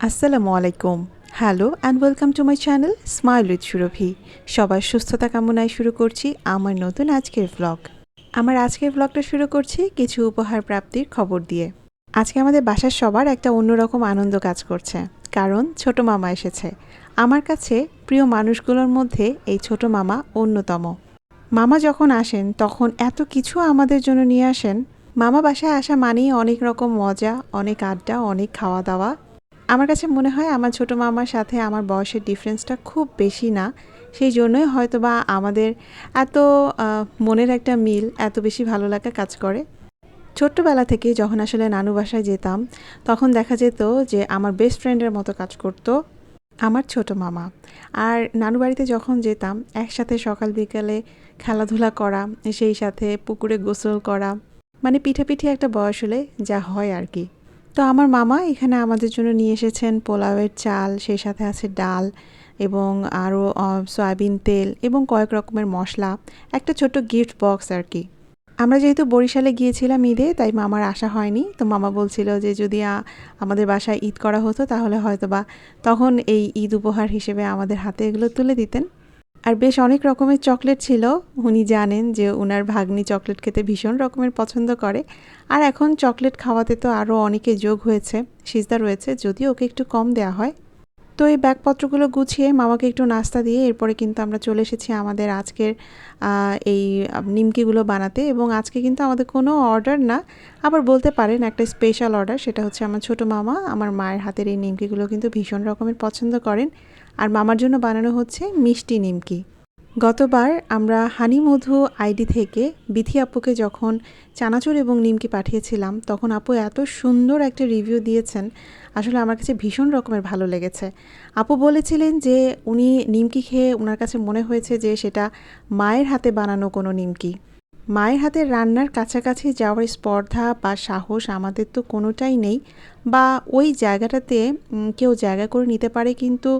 আসসালামু আলাইকুম। Hello and welcome to my channel smile with Surabhi সবার সুস্থতা কামনায় শুরু করছি আমার নতুন আজকের ভ্লগ আমার আজকের ভ্লগটা শুরু করছি কিছু উপহার প্রাপ্তির খবর দিয়ে। আজকে আমাদের বাসার সবার একটা অন্যরকম আনন্দ কাজ করছে। কারণ ছোট মামা এসেছে। আমার কাছে প্রিয় মানুষগুলোর মধ্যে এই ছোট মামা অন্যতম। মামা যখন আসেন, তখন এত কিছু আমাদের জন্য নিয়ে আসেন। মামা বাসায় আসা মানেই অনেক রকম মজা, অনেক আড্ডা, অনেক খাওয়া দাওয়া আমার কাছে মনে হয় আমার ছোট মামার সাথে আমার বয়সের ডিফারেন্সটা খুব বেশি না। সেই জন্যই হয়তো বা আমাদের এত মনের একটা মিল এত বেশি ভালো লাগা কাজ করে। ছোট্টবেলা থেকে যখন আসলে নানু বাসায় যেতাম, তখন দেখা যেত যে আমার বেস্ট ফ্রেন্ডের মতো কাজ করতো আমার ছোট মামা। আর নানু বাড়িতে যখন যেতাম, একসাথে সকাল বিকালে খেলাধুলা করা, সেই সাথে পুকুরে গোসল করা মানে পিঠাপিঠি একটা বয়স হলে যা হয় আর কি। তো আমার মামা এখানে আমাদের জন্য নিয়ে এসেছেন পোলাওয়ের চাল, সেই সাথে আছে ডাল এবং আরও সয়াবিন তেল এবং কয়েক রকমের মশলা। একটা ছোট গিফট বক্স আর কি। আমরা যেহেতু বরিশালে গিয়েছিলাম ঈদে, তাই মামার আসা হয়নি। তো মামা বলছিল যে যদি আমাদের বাসায় ঈদ করা হতো তাহলে হয়তো বা তখন এই ঈদ উপহার হিসেবে আমাদের হাতে এগুলো তুলে দিতেন। আর বেশ অনেক রকমের চকলেট ছিল। উনি জানেন যে ওনার ভাগ্নি চকলেট খেতে ভীষণ রকমের পছন্দ করে। আর এখন চকলেট খাওয়াতে তো আরও অনেকে যোগ হয়েছে, সিজদা রয়েছে, যদিও ওকে একটু কম দেওয়া হয়। তো এই ব্যাগপত্রগুলো গুছিয়ে মামাকে একটু নাস্তা দিয়ে এরপরে কিন্তু আমরা চলে এসেছি আমাদের আজকের এই নিমকিগুলো বানাতে। এবং আজকে কিন্তু আমাদের কোনো অর্ডার না, আবার বলতে পারেন একটা স্পেশাল অর্ডার, সেটা হচ্ছে আমার ছোট মামা, আমার মায়ের হাতের এই নিমকিগুলো কিন্তু ভীষণ রকমের পছন্দ করেন। আর মামার জন্য বানানো হচ্ছে মিষ্টি নিমকি। গতবার আমরা হানি মধু আইডি থেকে বিথি আপুকে যখন চানাচুর এবং নিমকি পাঠিয়েছিলাম, তখন আপু এত সুন্দর একটা রিভিউ দিয়েছেন। আসলে আমার কাছে ভীষণ রকমের ভালো লেগেছে। আপু বলেছিলেন যে উনি নিমকি খেয়ে ওনার কাছে মনে হয়েছে যে সেটা মায়ের হাতে বানানো কোনো নিমকি। মায়ের হাতের রান্নার কাছাকাছি যাওয়ার স্পর্ধা বা সাহস আমাদের তো কোনোটাই নেই বা ওই জায়গাটাতে কেউ জায়গা করে নিতে পারে কিন্তু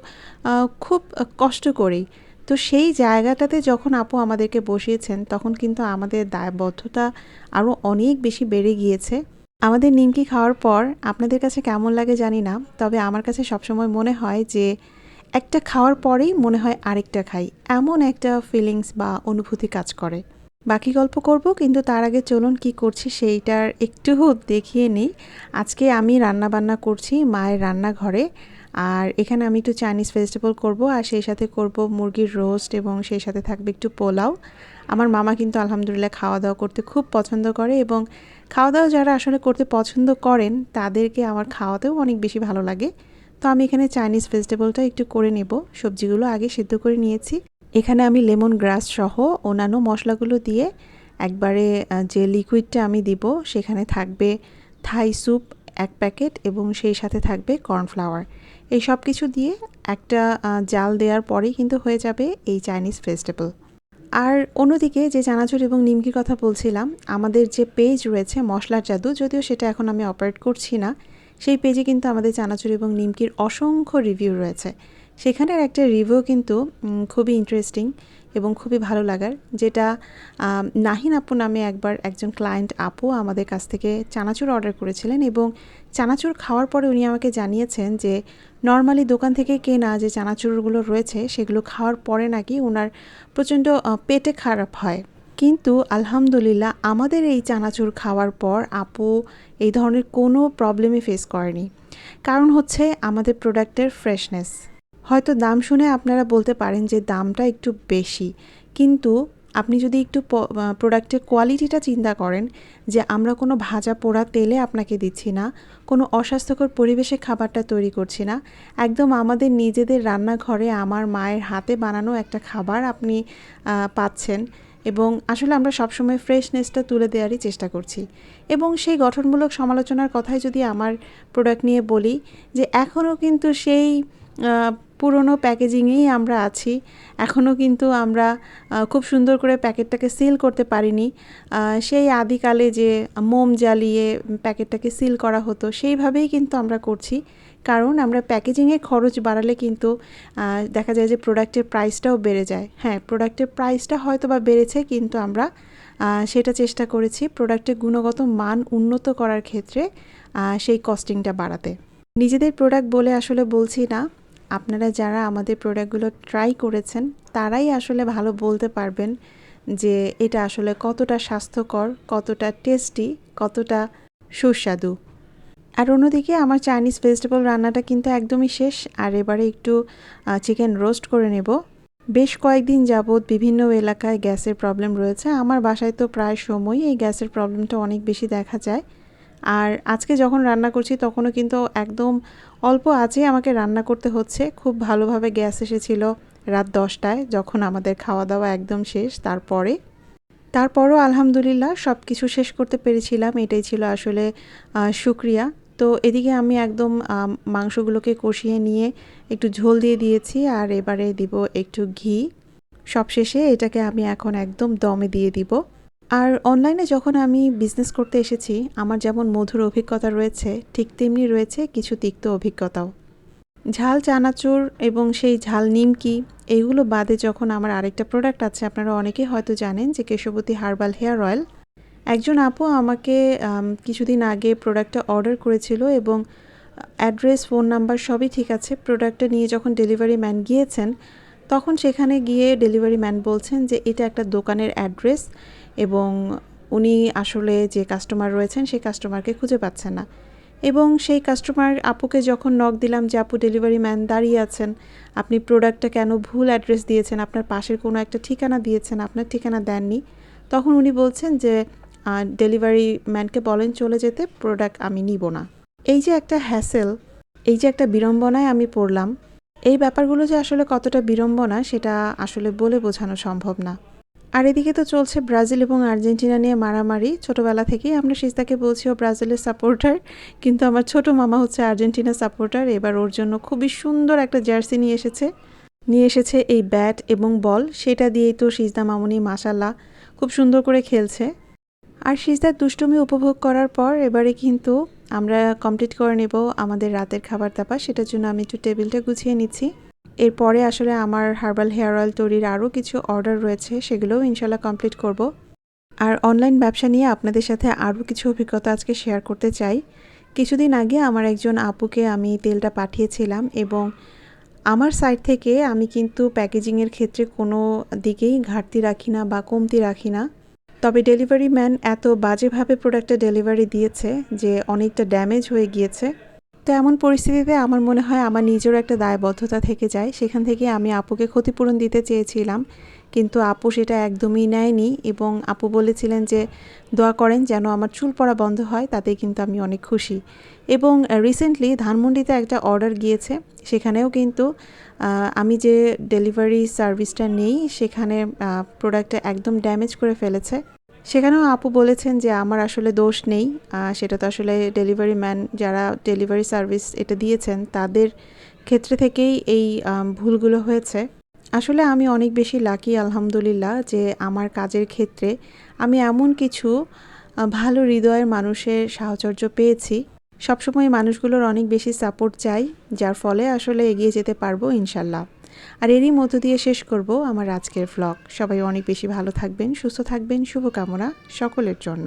খুব কষ্ট করেই। তো সেই জায়গাটাতে যখন আপু আমাদেরকে বসিয়েছেন, তখন কিন্তু আমাদের দায়বদ্ধতা আরও অনেক বেশি বেড়ে গিয়েছে। আমাদের নিমকি খাওয়ার পর আপনাদের কাছে কেমন লাগে জানি না, তবে আমার কাছে সবসময় মনে হয় যে, একটা খাওয়ার পরেই মনে হয় আরেকটা খাই। এমন একটা ফিলিংস বা অনুভূতি কাজ করে। বাকি গল্প করব, কিন্তু তার আগে চলুন কি করছি সেইটার একটু দেখিয়ে নিই। আজকে আমি রান্না বান্না করছি মায়ের রান্নাঘরে, আর এখানে আমি একটু চাইনিজ ভেজিটেবল করব, আর সেই সাথে করব মুরগির রোস্ট এবং সেই সাথে থাকবে একটু পোলাও। আমার মামা কিন্তু আলহামদুলিল্লাহ খাওয়া দাওয়া করতে খুব পছন্দ করে এবং খাওয়া দাওয়া যারা আসলে করতে পছন্দ করেন, তাদেরকে আমার খাওয়াতেও অনেক বেশি ভালো লাগে। তো আমি এখানে চাইনিজ ভেজিটেবলটা একটু করে নেব। সবজিগুলো আগে সিদ্ধ করে নিয়েছি। এখানে আমি লেমন গ্রাস সহ অন্যান্য মশলাগুলো দিয়ে একবারে যে লিকুইডটা আমি দিব সেখানে থাকবে থাই স্যুপ এক প্যাকেট এবং সেই সাথে থাকবে কর্নফ্লাওয়ার। এই সব কিছু দিয়ে একটা জাল দেওয়ার পরেই কিন্তু হয়ে যাবে এই চাইনিজ ভেজিটেবল। আর অন্যদিকে যে চানাচুর এবং নিমকির কথা বলছিলাম, আমাদের যে পেজ রয়েছে মশলার জাদু, যদিও সেটা এখন আমি অপারেট করছি না, সেই পেজে কিন্তু আমাদের চানাচুর এবং নিমকির অসংখ্য রিভিউ রয়েছে। সেখানের একটা রিভিউ কিন্তু খুবই ইন্টারেস্টিং এবং খুবই ভালো লাগার, যেটা নাহিন আপু নামে একবার একজন ক্লায়েন্ট আপু আমাদের কাছ থেকে চানাচুর অর্ডার করেছিলেন এবং চানাচুর খাওয়ার পরে উনি আমাকে জানিয়েছেন যে নর্মালি দোকান থেকে কেনা যে চানাচুরগুলো রয়েছে, সেগুলো খাওয়ার পরে নাকি ওনার প্রচণ্ড পেটে খারাপ হয়। কিন্তু আলহামদুলিল্লাহ আমাদের এই চানাচুর খাওয়ার পর আপু এই ধরনের কোনো প্রবলেমই ফেস করেনি। কারণ হচ্ছে আমাদের প্রোডাক্টের ফ্রেশনেস হয়তো দাম শুনে আপনারা বলতে পারেন যে দামটা একটু বেশি। কিন্তু আপনি যদি একটু প্রোডাক্টের কোয়ালিটিটা চিন্তা করেন যে আমরা কোনো ভাজা পোড়া তেলে আপনাকে দিচ্ছি না, কোনো অস্বাস্থ্যকর পরিবেশে খাবারটা তৈরি করছি না, একদম আমাদের নিজেদের রান্নাঘরে আমার মায়ের হাতে বানানো একটা খাবার আপনি পাচ্ছেন এবং আসলে আমরা সবসময় ফ্রেশনেসটা তুলে দেওয়ারই চেষ্টা করছি। এবং সেই গঠনমূলক সমালোচনার কথাই যদি আমার প্রোডাক্ট নিয়ে বলি যে এখনও কিন্তু সেই পুরনো প্যাকেজিংয়েই আমরা আছি। এখনও কিন্তু আমরা খুব সুন্দর করে প্যাকেটটাকে সিল করতে পারিনি। সেই আদিকালে যে মোম জ্বালিয়ে প্যাকেটটাকে সিল করা হতো, সেইভাবেই কিন্তু আমরা করছি। কারণ আমরা প্যাকেজিংয়ে খরচ বাড়ালে কিন্তু দেখা যায় যে প্রোডাক্টের প্রাইসটাও বেড়ে যায়। হ্যাঁ প্রোডাক্টের প্রাইসটা হয়তো বা বেড়েছে, কিন্তু আমরা সেটা চেষ্টা করেছি প্রোডাক্টের গুণগত মান উন্নত করার ক্ষেত্রে সেই কস্টিংটা বাড়াতে। নিজেদের প্রোডাক্ট বলে আসলে বলছি না। আপনারা যারা আমাদের প্রোডাক্টগুলো ট্রাই করেছেন, তারাই আসলে ভালো বলতে পারবেন যে এটা আসলে কতটা স্বাস্থ্যকর, কতটা টেস্টি কতটা সুস্বাদু। আর অন্যদিকে আমার চাইনিজ ভেজিটেবল রান্নাটা কিন্তু একদমই শেষ, আর এবারে একটু চিকেন রোস্ট করে নেব। বেশ কয়েকদিন যাবৎ বিভিন্ন এলাকায় গ্যাসের প্রবলেম রয়েছে। আমার বাসায় তো প্রায় সময় এই গ্যাসের প্রবলেমটা অনেক বেশি দেখা যায়। আর আজকে যখন রান্না করছি তখনও কিন্তু একদম অল্প আঁচে আমাকে রান্না করতে হচ্ছে। খুব ভালোভাবে গ্যাস এসেছিল রাত দশটায় যখন আমাদের খাওয়া দাওয়া একদম শেষ তারপরে। তারপরও আলহামদুলিল্লাহ সব কিছু শেষ করতে পেরেছিলাম, এটাই ছিল আসলে শুক্রিয়া। তো এদিকে আমি একদম মাংসগুলোকে কষিয়ে নিয়ে একটু ঝোল দিয়ে দিয়েছি আর এবারে দিব একটু ঘি। সবশেষে এটাকে আমি এখন একদম দমে দিয়ে দিব। আর অনলাইনে যখন আমি বিজনেস করতে এসেছি, আমার যেমন মধুর অভিজ্ঞতা রয়েছে, ঠিক তেমনি রয়েছে কিছু তিক্ত অভিজ্ঞতাও। ঝাল, চানাচুর এবং সেই ঝাল নিমকি এইগুলো বাদে যখন আমার আরেকটা প্রোডাক্ট আছে, আপনারা অনেকেই হয়তো জানেন যে কেশবতী হার্বাল হেয়ার অয়েল একজন আপু আমাকে কিছুদিন আগে প্রোডাক্টটা অর্ডার করেছিল এবং অ্যাড্রেস ফোন নাম্বার সবই ঠিক আছে। প্রোডাক্টটা নিয়ে যখন ডেলিভারি ম্যান গিয়েছেন, তখন সেখানে গিয়ে ডেলিভারি ম্যান বলছেন যে, এটা একটা দোকানের অ্যাড্রেস এবং উনি আসলে যে কাস্টমার রয়েছেন, সেই কাস্টমারকে খুঁজে পাচ্ছেন না। এবং সেই কাস্টমার আপুকে যখন নক দিলাম যে, আপু ডেলিভারি ম্যান দাঁড়িয়ে আছেন। আপনি প্রোডাক্টটা কেন ভুল অ্যাড্রেস দিয়েছেন? আপনার পাশের কোনো একটা ঠিকানা দিয়েছেন, আপনার ঠিকানা দেননি। তখন উনি বলছেন যে ডেলিভারি ম্যানকে বলেন চলে যেতে প্রোডাক্ট আমি নিব না। এই যে একটা হ্যাসেল এই যে একটা বিড়ম্বনায় আমি পড়লাম, এই ব্যাপারগুলো যে আসলে কতটা বিড়ম্বনা, সেটা আসলে বলে বোঝানো সম্ভব না। আর এদিকে তো চলছে ব্রাজিল এবং আর্জেন্টিনা নিয়ে মারামারি। ছোটোবেলা থেকেই আমরা সিস্তাকে বলছি, ও ব্রাজিলের সাপোর্টার কিন্তু আমার ছোট মামা হচ্ছে আর্জেন্টিনা সাপোর্টার এবার ওর জন্য খুবই সুন্দর একটা জার্সি নিয়ে এসেছে। নিয়ে এসেছে এই ব্যাট এবং বল সেটা দিয়েই তো সিজদা মামুনি মাসাল্লাহ খুব সুন্দর করে খেলছে। আর সিজদার দুষ্টুমি উপভোগ করার পর এবারে কিন্তু আমরা কমপ্লিট করে নেব আমাদের রাতের খাবার দাবার। সেটার জন্য আমি একটু টেবিলটা গুছিয়ে নিচ্ছি। এরপরে আসলে আমার হার্বাল হেয়ার অয়েল তৈরির আরও কিছু অর্ডার রয়েছে, সেগুলোও ইনশাল্লাহ কমপ্লিট করব। আর অনলাইন ব্যবসা নিয়ে আপনাদের সাথে আরও কিছু অভিজ্ঞতা আজকে শেয়ার করতে চাই। কিছুদিন আগে আমার একজন আপুকে আমি তেলটা পাঠিয়েছিলাম এবং আমার সাইড থেকে আমি কিন্তু প্যাকেজিংয়ের ক্ষেত্রে কোনো দিকেই ঘাটতি রাখি না বা কমতি রাখি না। তবে ডেলিভারি ম্যান এত বাজেভাবে প্রোডাক্টটা ডেলিভারি দিয়েছে যে অনেকটা ড্যামেজ হয়ে গিয়েছে। তো এমন পরিস্থিতিতে আমার মনে হয় আমার নিজেরও একটা দায়বদ্ধতা থেকে যায়। সেখান থেকে আমি আপুকে ক্ষতিপূরণ দিতে চেয়েছিলাম, কিন্তু আপু সেটা একদমই নেয়নি এবং আপু বলেছিলেন যে, দোয়া করেন যেন আমার চুল পড়া বন্ধ হয় তাতে কিন্তু আমি অনেক খুশি। এবং রিসেন্টলি ধানমন্ডিতে একটা অর্ডার গিয়েছে, সেখানেও কিন্তু আমি যে ডেলিভারি সার্ভিসটা নেই, সেখানে প্রোডাক্টটা একদম ড্যামেজ করে ফেলেছে। সেখানেও আপু বলেছেন যে আমার আসলে দোষ নেই সেটা তো আসলে ডেলিভারি ম্যান যারা ডেলিভারি সার্ভিস এটা দিয়েছেন তাদের ক্ষেত্রে থেকেই এই ভুলগুলো হয়েছে। আসলে আমি অনেক বেশি লাকি আলহামদুলিল্লাহ, যে আমার কাজের ক্ষেত্রে আমি এমন কিছু ভালো হৃদয়ের মানুষের সাহচর্য পেয়েছি। সবসময় মানুষগুলোর অনেক বেশি সাপোর্ট চাই, যার ফলে আসলে এগিয়ে যেতে পারব ইনশাল্লাহ। আর এরই মধ্য দিয়ে শেষ করব আমার আজকের ভ্লগ সবাই অনেক বেশি ভালো থাকবেন, সুস্থ থাকবেন, শুভকামনা সকলের জন্য।